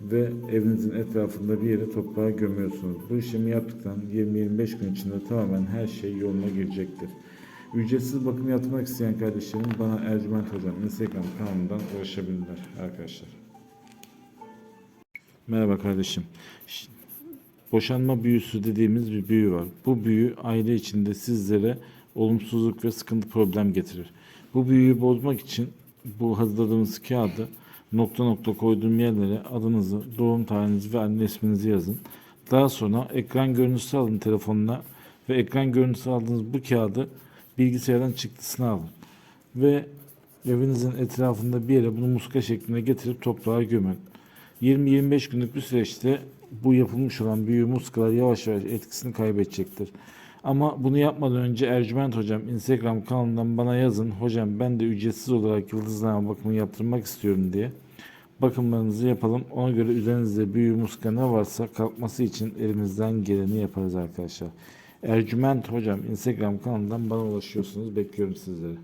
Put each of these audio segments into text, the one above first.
ve evinizin etrafında bir yere toprağa gömüyorsunuz. Bu işlemi yaptıktan 20-25 gün içinde tamamen her şey yoluna girecektir. Ücretsiz bakım yaptırmak isteyen kardeşlerim bana Ercüment Hocam Instagram kanalından ulaşabilirler arkadaşlar. Merhaba kardeşim. Boşanma büyüsü dediğimiz bir büyü var. Bu büyü aile içinde sizlere olumsuzluk ve sıkıntı problem getirir. Bu büyüyü bozmak için bu hazırladığımız kağıdı nokta nokta koyduğum yerlere adınızı, doğum tarihinizi ve anne isminizi yazın. Daha sonra ekran görüntüsü alın telefonuna ve ekran görüntüsü aldığınız bu kağıdı bilgisayardan çıktısını alın. Ve evinizin etrafında bir yere bunu muska şeklinde getirip toprağa gömün. 20-25 günlük bir süreçte bu yapılmış olan büyü muskalar yavaş yavaş etkisini kaybedecektir. Ama bunu yapmadan önce Ercüment Hocam Instagram kanalından bana yazın. Hocam ben de ücretsiz olarak yıldızlama bakımı yaptırmak istiyorum diye. Bakımlarınızı yapalım. Ona göre üzerinizde büyü muska ne varsa kalkması için elimizden geleni yaparız arkadaşlar. Ercüment Hocam Instagram kanalından bana ulaşıyorsunuz. Bekliyorum sizleri.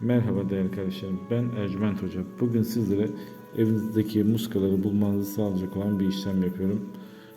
Merhaba değerli kardeşlerim. Ben Ercüment Hoca. Bugün sizlere evinizdeki muskaları bulmanızı sağlayacak olan bir işlem yapıyorum.